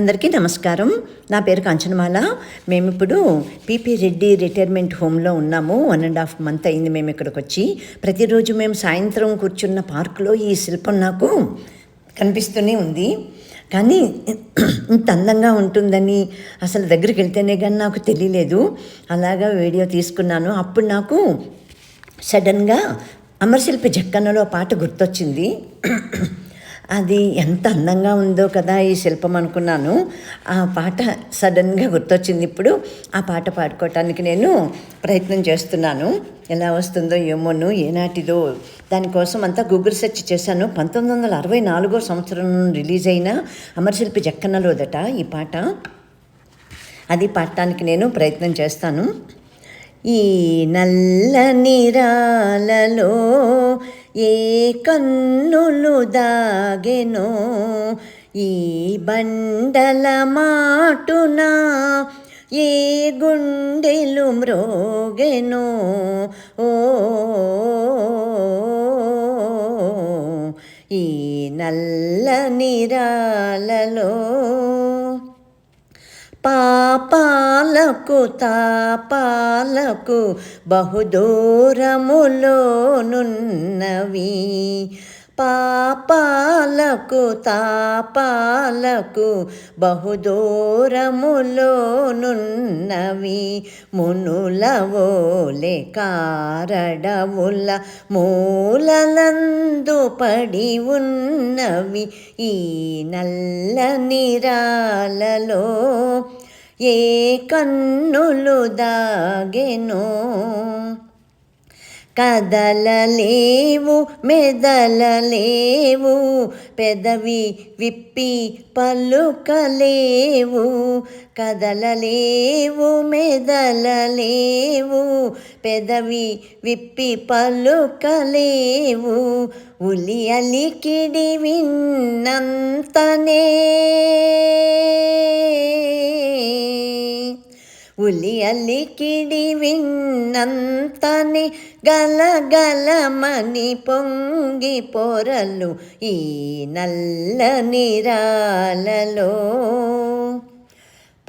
అందరికీ నమస్కారం. నా పేరు కాంచనమాల. మేమిప్పుడు పీపీ రెడ్డి రిటైర్మెంట్ హోమ్లో ఉన్నాము. వన్ అండ్ హాఫ్ మంత్ అయింది మేము ఇక్కడికి వచ్చి ప్రతిరోజు మేము సాయంత్రం కూర్చున్న పార్కులో ఈ శిల్పం నాకు కనిపిస్తూనే ఉంది. కానీ ఇంత అందంగా ఉంటుందని అసలు దగ్గరికి వెళ్తేనే కానీ నాకు తెలియలేదు. అలాగా వీడియో తీసుకున్నాను. అప్పుడు నాకు సడన్గా అమరశిల్పి జక్కన్నలో పాట గుర్తొచ్చింది. అది ఎంత అందంగా ఉందో కదా ఈ శిల్పం అనుకున్నాను. ఆ పాట సడన్గా గుర్తొచ్చింది ఇప్పుడు. ఆ పాట పాడుకోవటానికి నేను ప్రయత్నం చేస్తున్నాను. ఎలా వస్తుందో ఏమోను ఏనాటిదో. దానికోసం అంతా గూగుల్ సెర్చ్ చేశాను. పంతొమ్మిది వందల అరవై నాలుగో సంవత్సరం రిలీజ్ అయిన అమరశిల్పి జక్కన్నలోదట ఈ పాట. అది పాడటానికి నేను ప్రయత్నం చేస్తాను. ఈ నల్ల నిరాలలో ఏ కన్నులు దాగెనో ఈ బండల మాటున ఏ గుండెలు మ్రోగెనో. ఓ ఈ నల్ల నిరాలలో పాపాలకు తాపాలకు బహుదూరములోనున్నవి పాపాలకు తాపాలకు బహుదూరములోనున్నవి. మునులవోలే కారడవుల మూలలందు పడి ఉన్నవి. ఈ నల్ల నిరాలలో ఏ కన్నులు దాగెనో? కదలలేవు మెదలలేవు పెదవి విప్పి పలుకలేవు. కదలలేవు మెదలలేవు పెదవి విప్పి పలుకలేవు. ఉలి అలికిడి విన్నంతనే ఉలి అలికిడి విన్నంతని గలగలమని పొంగి పొరలు ఈ నల్లని రాలలో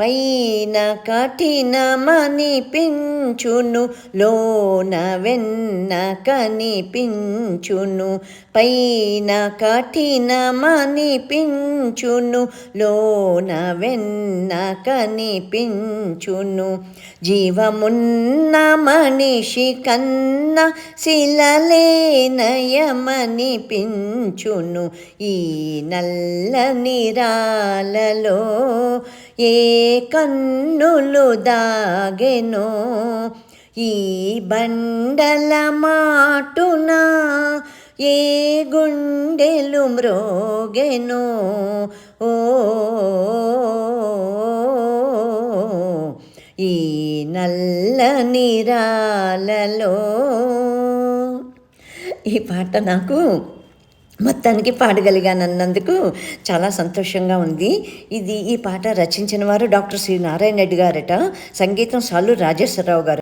పైన కఠినమనిపించును లోన వెన్న కనిపించును. పైన కఠినమనిపించును లోన వెన్న కనిపించును. జీవమున్న మనిషి కన్న శిలలేనయమని పించును ఈ నల్లని రాలలో ఏ కన్నులు దాగెనో ఈ బండల మాటున ఏ గుండెలు మ్రోగెనో. ఓ ఈ నల్ల నిరాలలో. ఈ పాట నాకు మొత్తానికి పాడగలిగానన్నందుకు చాలా సంతోషంగా ఉంది. ఇది ఈ పాట రచించిన వారు డాక్టర్ శ్రీ నారాయణ రెడ్డి గారట. సంగీతం సాలు రాజేశ్వరరావు గారు.